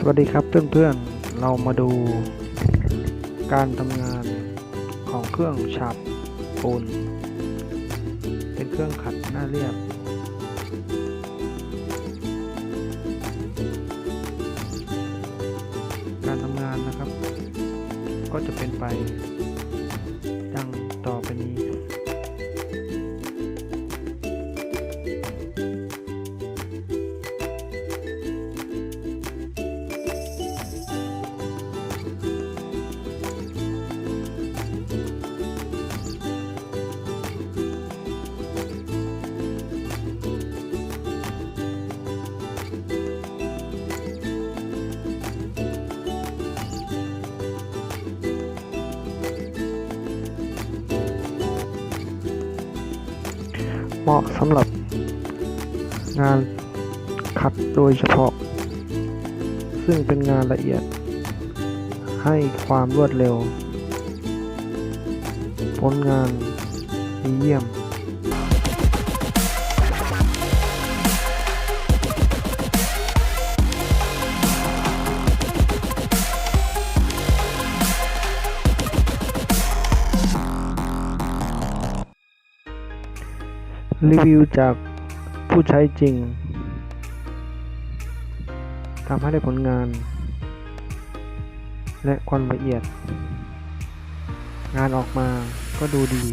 สวัสดีครับเพื่อนๆ เรามาดูการทำงานของเครื่องฉาบปูน เป็นเครื่องขัดหน้าเรียบ การทำงานนะครับ ก็จะเป็นไป เหมาะสำหรับงานขัดโดยเฉพาะ ซึ่งเป็นงานละเอียด ให้ความรวดเร็ว ผลงานดีเยี่ยม รีวิวจากผู้ใช้จริงทำให้ได้ผลงาน และความละเอียด งานออกมาก็ดูดี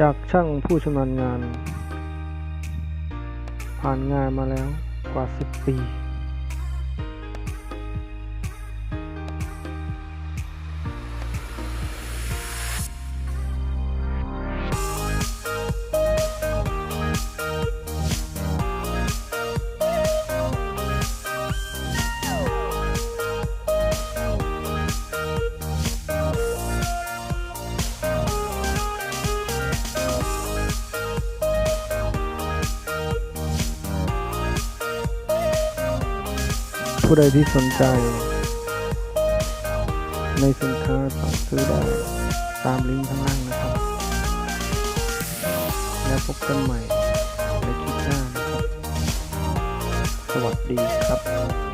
จากช่างผู้ชำนาญงาน ผ่านงานมาแล้วกว่า 10 ปี ผู้ใดที่สนใจ ในสินค้าสั่งซื้อได้ ตามลิงก์ข้างล่างนะครับ แล้วพบกันใหม่ในคลิปหน้านะครับ สวัสดีครับ